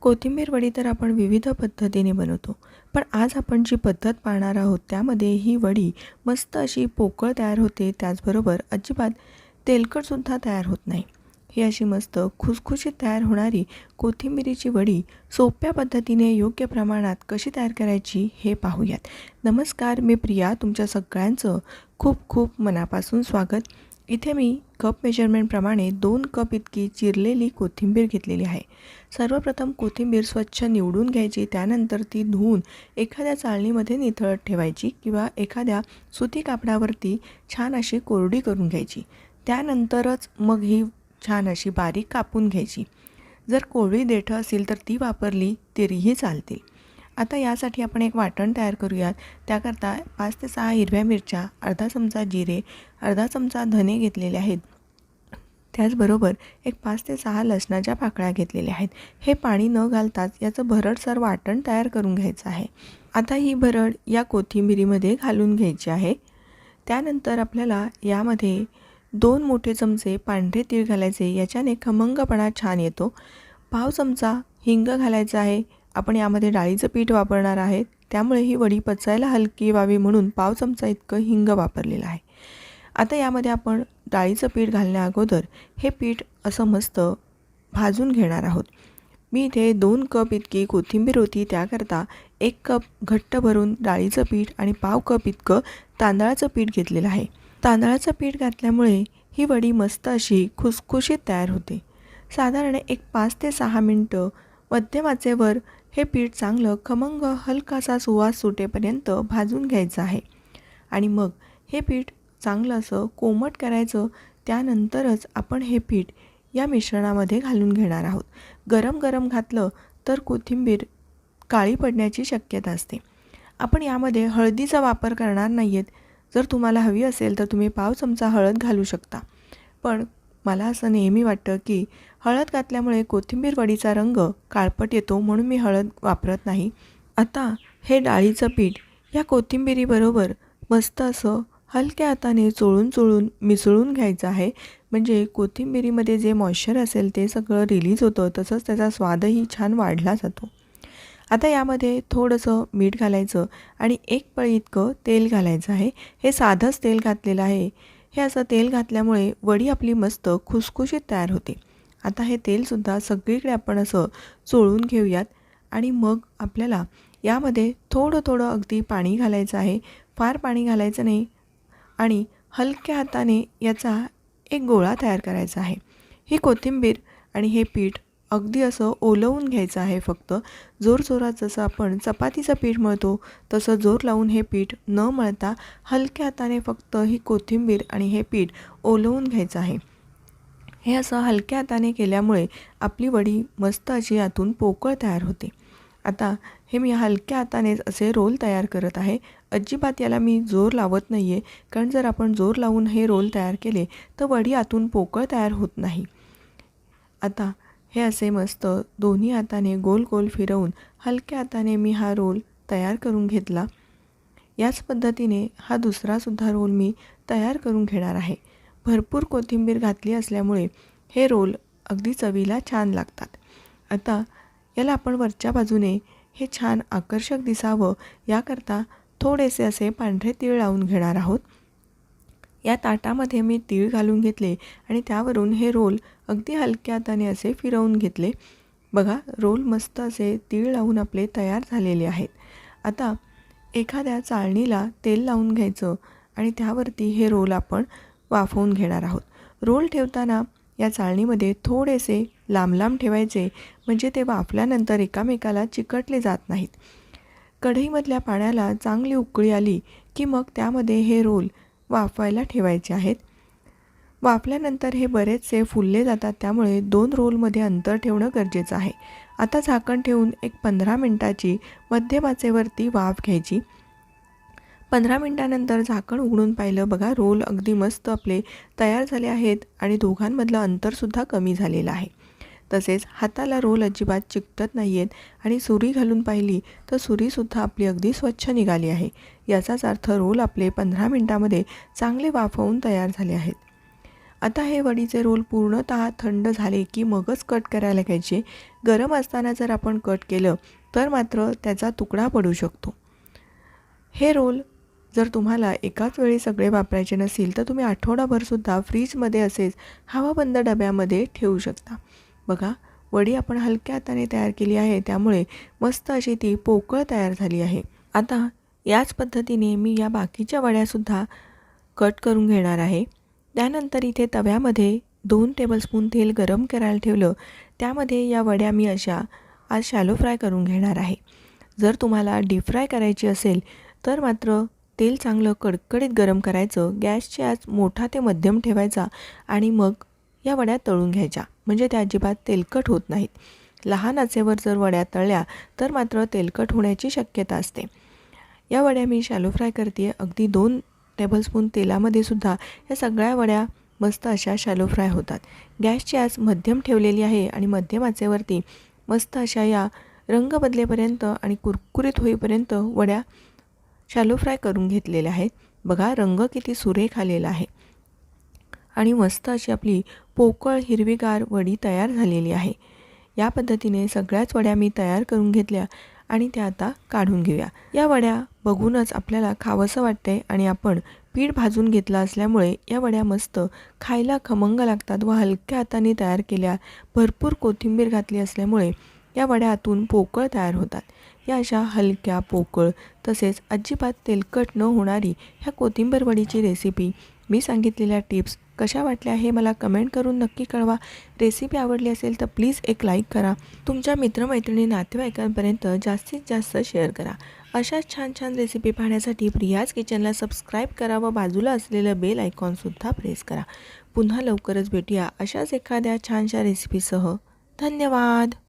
कोथिंबीर वडी तर आपण विविध पद्धतीने बनवतो पण आज आपण जी पद्धत पाहणार आहोत त्यामध्ये ही वडी मस्त अशी पोकळ तयार होते त्याचबरोबर अजिबात तेलकटसुद्धा तयार होत नाही. ही अशी मस्त खुसखुशीत तयार होणारी कोथिंबिरीची वडी सोप्या पद्धतीने योग्य प्रमाणात कशी तयार करायची हे पाहूयात. नमस्कार मी प्रिया तुमच्या सगळ्यांचं खूप खूप मनापासून स्वागत. इथे मी कप मेजरमेंटप्रमाणे दोन कप इतकी चिरलेली कोथिंबीर घेतलेली आहे. सर्वप्रथम कोथिंबीर स्वच्छ निवडून घ्यायची त्यानंतर ती धुवून एखाद्या चाळणीमध्ये निथळत ठेवायची किंवा एखाद्या सुती कापडावरती छान अशी कोरडी करून घ्यायची. त्यानंतरच मग ही छान अशी बारीक कापून घ्यायची. जर कोवळी देठं असेल तर ती वापरली तरीही चालतील आता यासाठी आपण एक वाटण तयार करूयात. त्याकरता पाच ते सहा हिरव्या मिरच्या अर्धा चमचा जिरे अर्धा चमचा धने घेतलेले आहेत. त्याचबरोबर एक पाच ते सहा लसणाच्या पाकळ्या घेतलेल्या आहेत. हे पाणी न घालताच याचं भरडसर वाटण तयार करून घ्यायचं आहे. आता ही भरड या कोथिंबिरीमध्ये घालून घ्यायची आहे. त्यानंतर आपल्याला यामध्ये दोन मोठे चमचे पांढरे तीळ घालायचे याच्याने खमंगपणा छान येतो. पाव चमचा हिंग घालायचा आहे. आपण यामध्ये डाळीचं पीठ वापरणार आहेत त्यामुळे ही वडी पचायला हलकी व्हावी म्हणून पाव चमचा इतकं हिंग वापरलेलं आहे. आता यामध्ये आपण डाळीचं पीठ घालण्या अगोदर हे पीठ असं मस्त भाजून घेणार आहोत. मी इथे दोन कप इतकी कोथिंबीर होती त्याकरता एक कप घट्ट भरून डाळीचं पीठ आणि पाव कप इतकं तांदळाचं पीठ घेतलेलं आहे. तांदळाचं पीठ घातल्यामुळे ही वडी मस्त अशी खुसखुशीत तयार होते. साधारण एक पाच ते सहा मिनटं मध्यमाचे वर हे पीठ चांगलं खमंग हलकासा सुवास सुटेपर्यंत भाजून घ्यायचं आहे. आणि मग हे पीठ चांगलं असं कोमट करायचं त्यानंतरच आपण हे पीठ या मिश्रणामध्ये घालून घेणार आहोत. गरम गरम घातलं तर कोथिंबीर काळी पडण्याची शक्यता असते. आपण यामध्ये हळदीचा वापर करणार नाही आहेत जर तुम्हाला हवी असेल तर तुम्ही पाव चमचा हळद घालू शकता. पण मला असं नेहमी वाटतं की हळद घातल्यामुळे कोथिंबीर वडीचा रंग काळपट येतो म्हणून मी हळद वापरत नाही. आता हे डाळीचं पीठ या कोथिंबिरीबरोबर मस्त असं हलक्या हाताने चोळून चोळून मिसळून घ्यायचं आहे. म्हणजे कोथिंबिरीमध्ये जे मॉइश्चर असेल ते सगळं रिलीज होतं तसंच त्याचा स्वादही छान वाढला जातो. आता यामध्ये थोडंसं मीठ घालायचं आणि एक पळी इतकं तेल घालायचं आहे. हे साधंच तेल घातलेलं आहे. हे असं तेल घातल्यामुळे वडी आपली मस्त खुसखुशीत तयार होते. आता हे तेलसुद्धा सगळीकडे आपण असं चोळून घेऊयात आणि मग आपल्याला यामध्ये थोडं थोडं अगदी पाणी घालायचं आहे. फार पाणी घालायचं नाही आणि हलक्या हाताने याचा एक गोळा तयार करायचा आहे. ही कोथिंबीर आणि हे पीठ अगदी असं ओलवून घ्यायचं आहे फक्त. जोर जोरात जसं आपण चपातीचं पीठ मळतो तसं जोर लावून हे पीठ न मळता हलक्या हाताने फक्त ही कोथिंबीर आणि हे पीठ ओलवून घ्यायचं आहे. हे असं हलक्या हाताने केल्यामुळे आपली वडी मस्त अशी यातून पोकळ तयार होते. आता हे मी हलक्या हातानेच असे रोल तयार करत आहे. अजिबात याला मी जोर लावत नाही आहे कारण जर आपण जोर लावून हे रोल तयार केले तर वडी आतून पोकळ तयार होत नाही. आता हे असे मस्त दोन्ही हाताने गोल गोल फिरवून हलक्या हाताने मी हा रोल तयार करून घेतला. याच पद्धतीने हा दुसरासुद्धा रोल मी तयार करून घेणार आहे. भरपूर कोथिंबीर घातली असल्यामुळे हे रोल अगदी चवीला छान लागतात. आता याला आपण वरच्या बाजूने हे छान आकर्षक दिसावं याकरता थोडेसे असे पांढरे तीळ लावून घेणार आहोत. या ताटामध्ये मी तीळ घालून घेतले आणि त्यावरून हे रोल अगदी हलक्या हाताने असे फिरवून घेतले. बघा रोल मस्त असे तीळ लावून आपले तयार झालेले आहेत. आता एखाद्या चाळणीला तेल लावून घ्यायचं आणि त्यावरती हे रोल आपण वाफवून घेणार आहोत. रोल ठेवताना या चाळणीमध्ये थोडेसे लांब लांब ठेवायचे म्हणजे ते वाफल्यानंतर एकामेकाला चिकटले जात नाहीत. कढईमधल्या पाण्याला चांगली उकळी आली की मग त्यामध्ये हे रोल वाफवायला ठेवायचे आहेत. वाफल्यानंतर हे बरेचसे फुलले जातात त्यामुळे दोन रोलमध्ये अंतर ठेवणं गरजेचं आहे. आता झाकण ठेवून एक पंधरा मिनटाची मध्यमाचेवरती वाफ घ्यायची. पंधरा मिनटानंतर झाकण उघडून पाहिलं बघा रोल अगदी मस्त आपले तयार झाले आहेत आणि दोघांमधलं अंतरसुद्धा कमी झालेलं आहे. तसेच हाताला रोल अजिबात चिकटत नाही आहेत आणि सुरी घालून पाहिली तर सुरीसुद्धा आपली अगदी स्वच्छ निघाली आहे. याचाच अर्थ रोल आपले पंधरा मिनटामध्ये चांगले वाफवून तयार झाले आहेत. आता हे वडीचे रोल पूर्णतः थंड झाले की मगच कट करायला घ्यायचे. गरम असताना जर आपण कट केलं तर मात्र त्याचा तुकडा पडू शकतो. हे रोल जर तुम्हाला एकाच वेळी सगळे वापरायचे नसेल तर तुम्ही आठवडाभरसुद्धा फ्रीजमध्ये असेच हवाबंद डब्यामध्ये ठेवू शकता. बघा वडी आपण हलक्या हाताने तयार केली आहे त्यामुळे मस्त अशी ती पोकळ तयार झाली आहे. आता याच पद्धतीने मी या बाकीच्या वड्यासुद्धा कट करून घेणार आहे. त्यानंतर इथे तव्यामध्ये दोन टेबलस्पून तेल गरम करायला ठेवलं. त्यामध्ये या वड्या मी अशा आज शॅलो फ्राय करून घेणार आहे. जर तुम्हाला डीप फ्राय करायची असेल तर मात्र तेल चांगलं कडकडीत गरम करायचं गॅसची आज मोठा ते मध्यम ठेवायचा आणि मग या वड्या तळून घ्यायच्या. म्हणजे त्या अजिबात तेलकट होत नाहीत. लहान आचेवर जर वड्या तळल्या तर मात्र तेलकट होण्याची शक्यता असते. या वड्या मी शॅलो फ्राय करते अगदी दोन टेबलस्पून तेलामध्ये सुद्धा या सगळ्या वड्या मस्त अशा शॅलो फ्राय होतात. गॅसची आज मध्यम ठेवलेली आहे आणि मध्यम आचेवरती मस्त अशा या रंग बदलेपर्यंत आणि कुरकुरीत होईपर्यंत वड्या शॅलो फ्राय करून घेतलेल्या आहेत. बघा रंग किती सुरेख आलेला आहे. आणि मस्त अशी आपली पोकळ हिरवीगार वडी तयार झालेली आहे. या पद्धतीने सगळ्याच वड्या मी तयार करून घेतल्या आणि त्या आता काढून घेऊया. या वड्या बघूनच आपल्याला खावंसं वाटते आणि आपण पीठ भाजून घेतला असल्यामुळे या वड्या मस्त खायला खमंग लागतात व हलक्या हाताने तयार केल्या भरपूर कोथिंबीर घातली असल्यामुळे या वड्यातून पोकळ तयार होतात. या अशा हलक्या पोकळ तसेच अजिबात तेलकट न होणारी ह्या कोथिंबीर वडीची रेसिपी मी सांगितलेल्या टिप्स कशा वाटल्या हे मला कमेंट करून नक्की कळवा. रेसिपी आवडली असेल तर प्लीज एक लाईक करा. तुमच्या मित्रमैत्रिणी नातेवाईकांपर्यंत जास्तीत जास्त शेअर करा. अशाच छान छान रेसिपी पाहण्यासाठी प्रियाज किचनला सबस्क्राईब करा व बाजूला असलेलं बेल आयकॉनसुद्धा प्रेस करा. पुन्हा लवकरच भेटूया अशाच एखाद्या छानशा रेसिपीसह. धन्यवाद!